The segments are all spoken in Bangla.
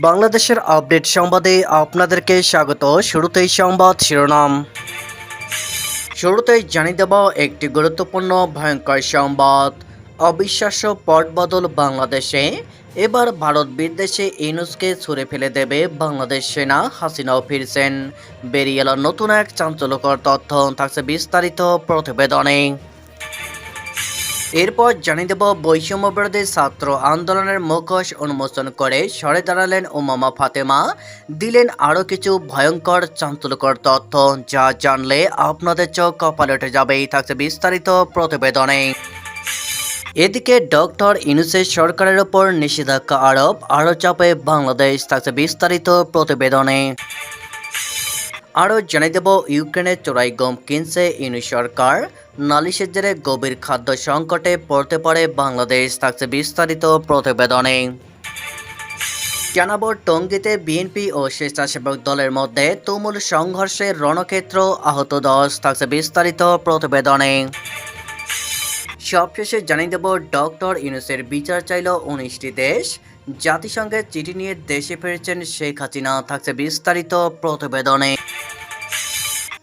বাংলাদেশের আপডেট সংবাদে আপনাদেরকে স্বাগত। শুরুতেই সংবাদ শিরোনাম। শুরুতেই জানিয়ে দেব একটি গুরুত্বপূর্ণ, ভয়ঙ্কর সংবাদ। অবিশ্বাস্য পট বদল বাংলাদেশে। এবার ভারত বিদ্বেষে ইনুসকে ছুঁড়ে ফেলে দেবে বাংলাদেশ সেনা, হাসিনাও ফিরছেন। বেরিয়ে এলো নতুন এক চাঞ্চল্যকর তথ্য। থাকছে বিস্তারিত প্রতিবেদনে। এরপর জানিয়ে দেব বৈষম্য বিরোধী ছাত্র আন্দোলনের মুখোশ উন্মোচন করে সরে দাঁড়ালেন ওমামা ফাতেমা। দিলেন আরও কিছু ভয়ঙ্কর চাঞ্চল্যকর তথ্য যা জানলে আপনাদের চোখ কপালে উঠে যাবেই থাকছে বিস্তারিত প্রতিবেদনে। এদিকে ডক্টর ইনুসের সরকারের ওপর নিষেধাজ্ঞা আরোপ, আরও চাপে বাংলাদেশ। থাকছে বিস্তারিত প্রতিবেদনে। আরও জানিয়ে দেব ইউক্রেনের চোরাই গম কিনছে ইনু সরকার। নালিশের জেরে গভীর খাদ্য সংকটে পড়তে পারে বাংলাদেশ, থাকছে বিস্তারিত প্রতিবেদনে। জানাব টঙ্গীতে বিএনপি ও স্বেচ্ছাসেবক দলের মধ্যে তুমুল সংঘর্ষে রণক্ষেত্র আহত দশ, থাকছে বিস্তারিত প্রতিবেদনে। সবশেষে জানিয়ে দেব ডক্টর ইউনুসের বিচার চাইল উনিশটি দেশ। জাতিসংঘের চিঠি নিয়ে দেশে ফিরেছেন শেখ হাসিনা। থাকছে বিস্তারিত প্রতিবেদনে।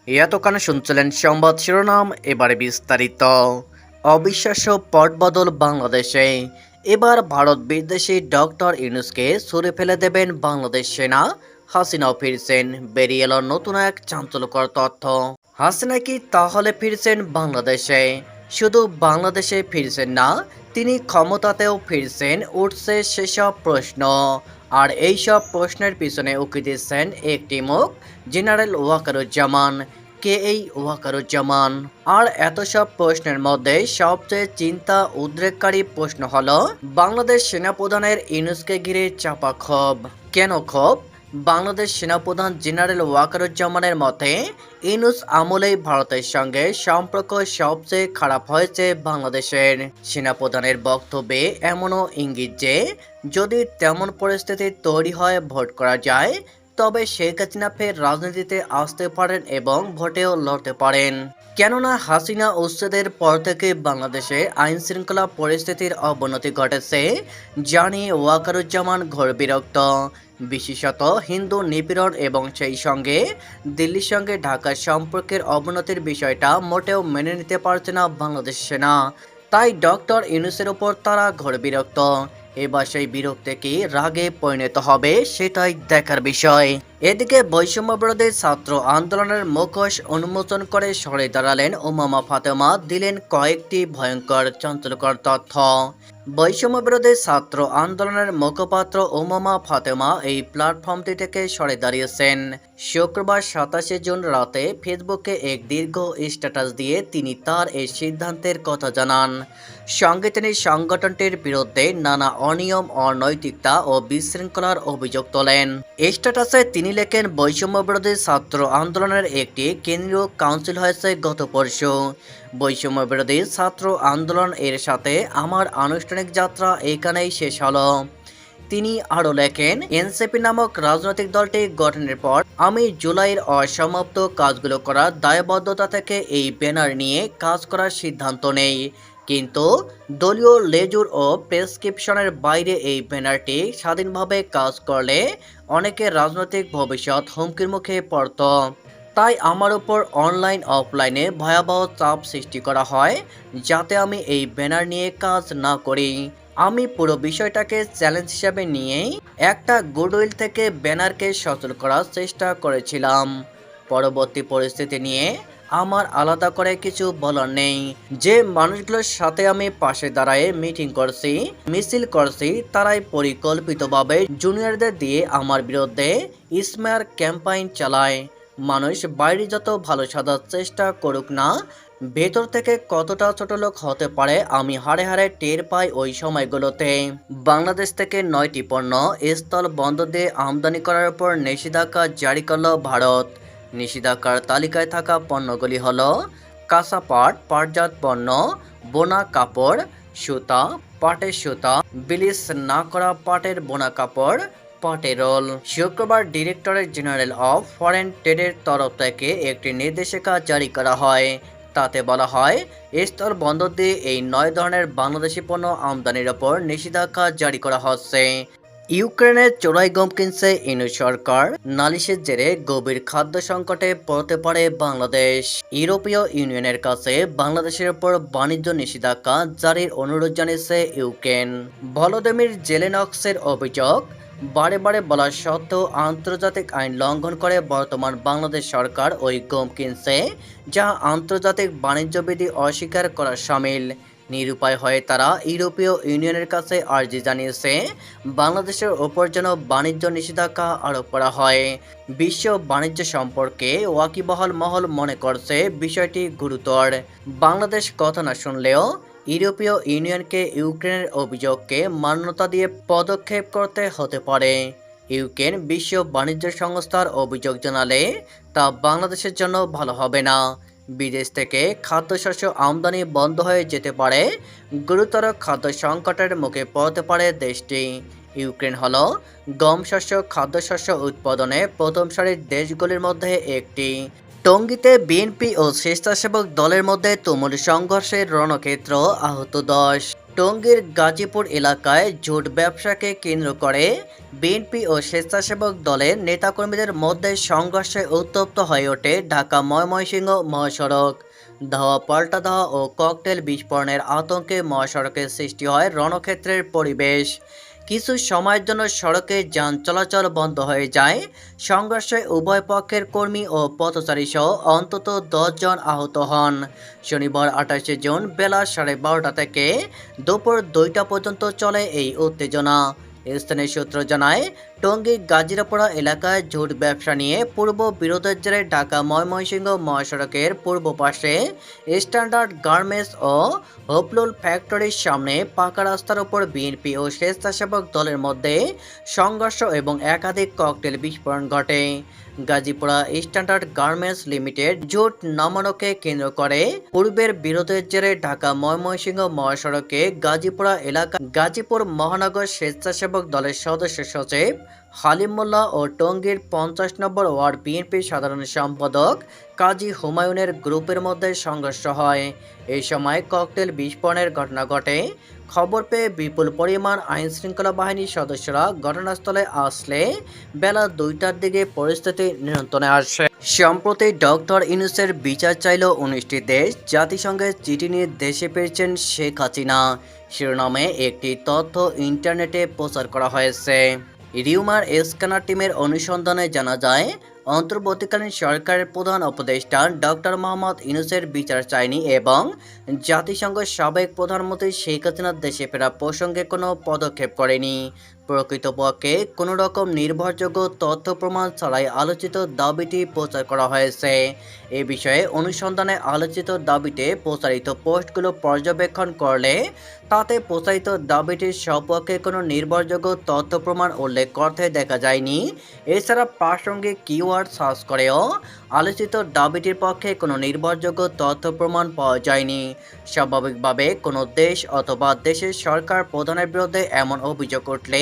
এতক্ষণ শুনছিলেন সংবাদ শিরোনাম, এবারে বিস্তারিত। অবিশ্বাস্য পটবদল বাংলাদেশে। এবার ভারত বিদ্বেষী ডক্টর ইউনুসকে সরে ফেলে দেবেন বাংলাদেশ সেনা। হাসিনাও ফিরছেন, বেরিয়ে এলো নতুন এক চাঞ্চল্যকর তথ্য। হাসিনা কি তাহলে ফিরছেন বাংলাদেশে? শুধু বাংলাদেশে ফিরছেন না, তিনি ক্ষমতাতেও ফিরছেন, উঠছে সেসব প্রশ্ন। আর এই সব প্রশ্নের পিছনে উকি দিচ্ছেন একটি মুখ, জেনারেল ওয়াকারুজ্জামান। কে এই ওয়াকারুজ্জামান? আর এত সব প্রশ্নের মধ্যে সবচেয়ে চিন্তা উদ্রেককারী প্রশ্ন হলো, বাংলাদেশ সেনাপ্রধানের ইনুসকে ঘিরে চাপা ক্ষোভ। কেন ক্ষোভ? বাংলাদেশ সেনাপ্রধান জেনারেল ওয়াকারুজ্জামানের মতে, ইনুস আমলেই ভারতের সঙ্গে সম্পর্ক সবচেয়ে খারাপ হয়েছে বাংলাদেশের। সেনাপ্রধানের বক্তব্যে এমনও ইঙ্গিত যে, যদি তেমন পরিস্থিতি তৈরি হয় ভোট করা যায়, তবে শেখ হাসিনা ফের রাজনীতিতে আসতে পারেন এবং ভোটেও লড়তে পারেন। কেননা হাসিনা উচ্ছেদের পর থেকে বাংলাদেশে আইন শৃঙ্খলা পরিস্থিতির অবনতি ঘটেছে, জানিয়ে ওয়াকারুজ্জামান ঘোর বিরক্ত। বিশেষত হিন্দু নিপীড়ন এবং সেই সঙ্গে দিল্লির সঙ্গে ঢাকার সম্পর্কের অবনতির বিষয়টা মোটেও মেনে নিতে পারছে না বাংলাদেশ সেনা। তাই ডক্টর ইউনুসের ওপর তারা ঘর বিরক্ত। এবার সেই বিরক্তি কি রাগে পরিণত হবে সেটাই দেখার বিষয়। এদিকে বৈষম্য বিরোধী ছাত্র আন্দোলনের মুখোশ উন্মোচন করে সরে দাঁড়ালেন ওমামা ফাতেমা, দিলেন কয়েকটি ভয়ঙ্কর চঞ্চলকর তথ্য। বৈষম্য বিরোধী ছাত্র আন্দোলনের মুখপাত্র ওমামা ফাতেমা এই প্ল্যাটফর্মটি থেকে সরে দাঁড়িয়েছেন। শুক্রবার সাতাশে জুন রাতে ফেসবুকে এক দীর্ঘ স্ট্যাটাস দিয়ে তিনি তার এই সিদ্ধান্তের কথা জানান। সঙ্গে তিনি সংগঠনটির বিরুদ্ধে নানা অনিয়ম, অনৈতিকতা ও বিশৃঙ্খলার অভিযোগ তোলেন। স্ট্যাটাসে তিনি লেখেন বৈষম্য বিরোধী ছাত্র আন্দোলনের একটি কেন্দ্রীয় কাউন্সিল হয়েছে গত পরশু। বৈষম্য বিরোধী ছাত্র আন্দোলন এর সাথে আমার আনুষ্ঠানিক যাত্রা এখানেই শেষ হলো। তিনি আরও লেখেন, এনসিপি নামক রাজনৈতিক দলটি গঠনের পর আমি জুলাইয়ের অসমাপ্ত কাজগুলো করার দায়বদ্ধতা থেকে এই ব্যানার নিয়ে কাজ করার সিদ্ধান্ত নেই। কিন্তু দলীয় লেজুর ও প্রেসক্রিপশনের বাইরে এই ব্যানারটি স্বাধীনভাবে কাজ করলে অনেকে রাজনৈতিক ভবিষ্যৎ হুমকির মুখে পড়ত। তাই আমার উপর অনলাইন, অফলাইনে ভয়াবহ চাপ সৃষ্টি করা হয় যাতে আমি এই ব্যানার নিয়ে কাজ না করি। আমি পুরো বিষয়টাকে চ্যালেঞ্জ হিসাবে নিয়েই একটা গুডউইল থেকে ব্যানারকে সচল করার চেষ্টা করেছিলাম। পরবর্তী পরিস্থিতি নিয়ে আমার আলাদা করে কিছু বলার নেই। যে মানুষগুলোর সাথে আমি পাশে দাঁড়ায় মিটিং করছি, মিছিল করছি, তারাই পরিকল্পিতভাবে জুনিয়রদের দিয়ে আমার বিরুদ্ধে ইসমার ক্যাম্পাইন চালায়। মানুষ বাইরে যত ভালো সাজার চেষ্টা করুক না, ভেতর থেকে কতটা ছোট লোক হতে পারে আমি হাড়ে হাড়ে টের পাই ওই সময়গুলোতে। বাংলাদেশ থেকে নয়টি পণ্য স্থল বন্ধ দিয়ে আমদানি করার উপর নিষেধাজ্ঞা জারি করল ভারত। নিষেধাজ্ঞার তালিকায় থাকা পণ্যগুলি হল কাঁচা পাট পাটজাত পণ্য, বোনা কাপড়, সুতা, পাটের সুতা, বিলিস না করা পাটের বোনা কাপড় পাটেরোল শুক্রবার ডিরেক্টরেট জেনারেল অফ ফরেন ট্রেডের তরফ থেকে একটি নির্দেশিকা জারি করা হয়। তাতে বলা হয় স্থল বন্দর দিয়ে এই নয় ধরনের বাংলাদেশি পণ্য আমদানির ওপর নিষেধাজ্ঞা জারি করা হচ্ছে। ইউক্রেনের চোরাই গম কিনছে ইনু সরকার। নালিশের জেরে গভীর খাদ্য সংকটে পড়তে পারে বাংলাদেশ। ইউরোপীয় ইউনিয়নের কাছে বাংলাদেশের উপর বাণিজ্য নিষেধাজ্ঞা জারির অনুরোধ জানিয়েছে ইউক্রেন। ভলোদেমির জেলেনক্সের অভিযোগ, বারে বারে বলা সত্ত্বেও আন্তর্জাতিক আইন লঙ্ঘন করে বর্তমান বাংলাদেশ সরকার ওই গম কিনছে, যা আন্তর্জাতিক বাণিজ্য বিধি অস্বীকার করার সামিল। নিরুপায় হয়ে তারা ইউরোপীয় ইউনিয়নের কাছে আর্জি জানিয়েছে, বাংলাদেশের ওপর যেন বাণিজ্য নিষেধাজ্ঞা আরোপ করা হয়। বিশ্ব বাণিজ্য সম্পর্কে ওয়াকিবহল মহল মনে করছে বিষয়টি গুরুতর। বাংলাদেশ কথা না শুনলেও ইউরোপীয় ইউনিয়নকে ইউক্রেনের অভিযোগকে মান্যতা দিয়ে পদক্ষেপ করতে হতে পারে। ইউক্রেন বিশ্ব বাণিজ্য সংস্থার অভিযোগ জানালে তা বাংলাদেশের জন্য ভালো হবে না। বিদেশ থেকে খাদ্যশস্য আমদানি বন্ধ হয়ে যেতে পারে। গুরুতর খাদ্য সংকটের মুখে পড়তে পারে দেশটি। ইউক্রেন হল গম শস্য খাদ্যশস্য উৎপাদনে প্রথম সারির দেশগুলির মধ্যে একটি। টঙ্গিতে বিএনপি ও স্বেচ্ছাসেবক দলের মধ্যে তুমুল সংঘর্ষের রণক্ষেত্র আহত দশ। টঙ্গীর গাজীপুর এলাকায় জোট ব্যবসাকে কেন্দ্র করে বিএনপি ও স্বেচ্ছাসেবক দলের নেতাকর্মীদের মধ্যে সংঘর্ষে উত্তপ্ত হয়ে ওঠে ঢাকা ময়মনসিংহ মহাসড়ক। ধাওয়া পাল্টা ধাওয়া ও ককটেল বিস্ফোরণের আতঙ্কে মহাসড়কের সৃষ্টি হয় রণক্ষেত্রের পরিবেশ। কিছু সময়ের জন্য সড়কে যান চলাচল বন্ধ হয়ে যায়। সংঘর্ষে উভয় পক্ষের কর্মী ও পথচারী সহ অন্তত জন আহত হন। শনিবার আঠাশে জুন বেলা সাড়ে বারোটা থেকে দুপুর দুইটা পর্যন্ত চলে এই উত্তেজনা। স্থানীয় সূত্র জানায় টঙ্গী গাজিরাপাড়া এলাকায় ঝুট ব্যবসা নিয়ে পূর্ব বিরোধের জেরে ঢাকা ময়মনসিংহ মহাসড়কের পূর্ব পাশে স্ট্যান্ডার্ড গার্মেন্টস ও হোপলুল ফ্যাক্টরির সামনে পাকা রাস্তার উপর বিএনপি ও স্বেচ্ছাসেবক দলের মধ্যে সংঘর্ষ এবং একাধিক ককটেল বিস্ফোরণ ঘটে। গাজীপুরা স্ট্যান্ডার্ড গার্মেন্টস লিমিটেড জোট নামানোকে কেন্দ্র করে পূর্বের বিরোধের জেরে ঢাকা ময়মনসিংহ মহাসড়কে গাজীপুরা এলাকা গাজীপুর মহানগর স্বেচ্ছাসেবক দলের সদস্য সচিব হালিম মোল্লা ও টঙ্গীর পঞ্চাশ নম্বর ওয়ার্ড বিএনপির সাধারণ সম্পাদক কাজী হুমায়ুনের গ্রুপের মধ্যে সংঘর্ষ হয়। এই সময় ককটেল বিস্ফোরণের ঘটনা ঘটে। খবর পেয়ে বিপুল পরিমাণ আইন শৃঙ্খলা বাহিনীর সদস্যরা ঘটনাস্থলে আসলে বেলা দুইটার দিকে পরিস্থিতি নিয়ন্ত্রণে আসে। সম্প্রতি ডক্টর ইনুসের বিচার চাইল উনিশটি দেশ। জাতিসংঘের চিঠি নিয়ে দেশে পেয়েছেন শেখ হাসিনা। শিরোনামে একটি তথ্য ইন্টারনেটে প্রচার করা হয়েছে। রিউমার স্ক্যানার টিমের অনুসন্ধানে জানা যায়, অন্তর্বর্তীকালীন সরকারের প্রধান উপদেষ্টা ডক্টর মোহাম্মদ ইউনুসের বিচার চায়নি এবং জাতিসংঘ সাবেক প্রধানমন্ত্রী শেখ হাসিনার দেশে ফেরা প্রসঙ্গে কোনো পদক্ষেপ করেনি। প্রকৃতপক্ষে কোনো রকম নির্ভরযোগ্য তথ্য প্রমাণ ছাড়াই আলোচিত দাবিটি প্রচার করা হয়েছে। এ বিষয়ে অনুসন্ধানে আলোচিত দাবিতে প্রচারিত পোস্টগুলো পর্যবেক্ষণ করলে তাতে প্রচারিত দাবিটির সপক্ষে কোনো নির্ভরযোগ্য তথ্য প্রমাণ উল্লেখ করতে দেখা যায়নি। এছাড়া প্রাসঙ্গিক কিওয়ার্ড সার্চ করেও আলোচিত দাবিটির পক্ষে কোনো নির্ভরযোগ্য তথ্য প্রমাণ পাওয়া যায়নি। স্বাভাবিকভাবে কোনো দেশ অথবা দেশের সরকার প্রধানের বিরুদ্ধে এমন অভিযোগ উঠলে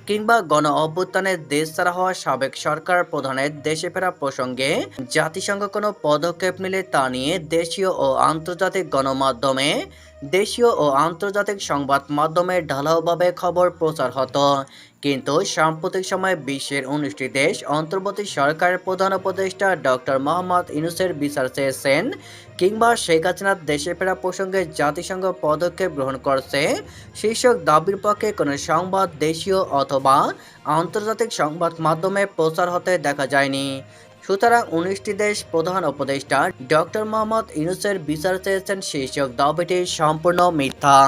কিংবা গণ অভ্যুত্থানের দেশ ছাড়া হওয়া সাবেক সরকার প্রধানের দেশে ফেরা প্রসঙ্গে, জাতিসংঘ কোনো পদক্ষেপ নিলে তা নিয়ে দেশীয় ও আন্তর্জাতিক গণমাধ্যমে, দেশীয় ও আন্তর্জাতিক সংবাদ মাধ্যমে ঢালাওভাবে খবর প্রচার হতো। কিন্তু সাম্প্রতিক সময়ে বিশ্বের উনিশটি দেশ অন্তর্বর্তী সরকারের প্রধান উপদেষ্টা ডক্টর মোহাম্মদ ইনুসের বিচার চেয়েছেন, কিংবা শেখ হাসিনার দেশে ফেরা প্রসঙ্গে জাতিসংঘ পদক্ষেপ গ্রহণ করছে, শীর্ষক দাবির পক্ষে কোনো সংবাদ দেশীয় অথবা আন্তর্জাতিক সংবাদ মাধ্যমে প্রচার হতে দেখা যায়নি। সুতরাং উনিশটি দেশ প্রধান উপদেষ্টা ডক্টর মোহাম্মদ ইউনুসের বিচার চেয়েছেন শীর্ষক দাবিটি সম্পূর্ণ মিথ্যা।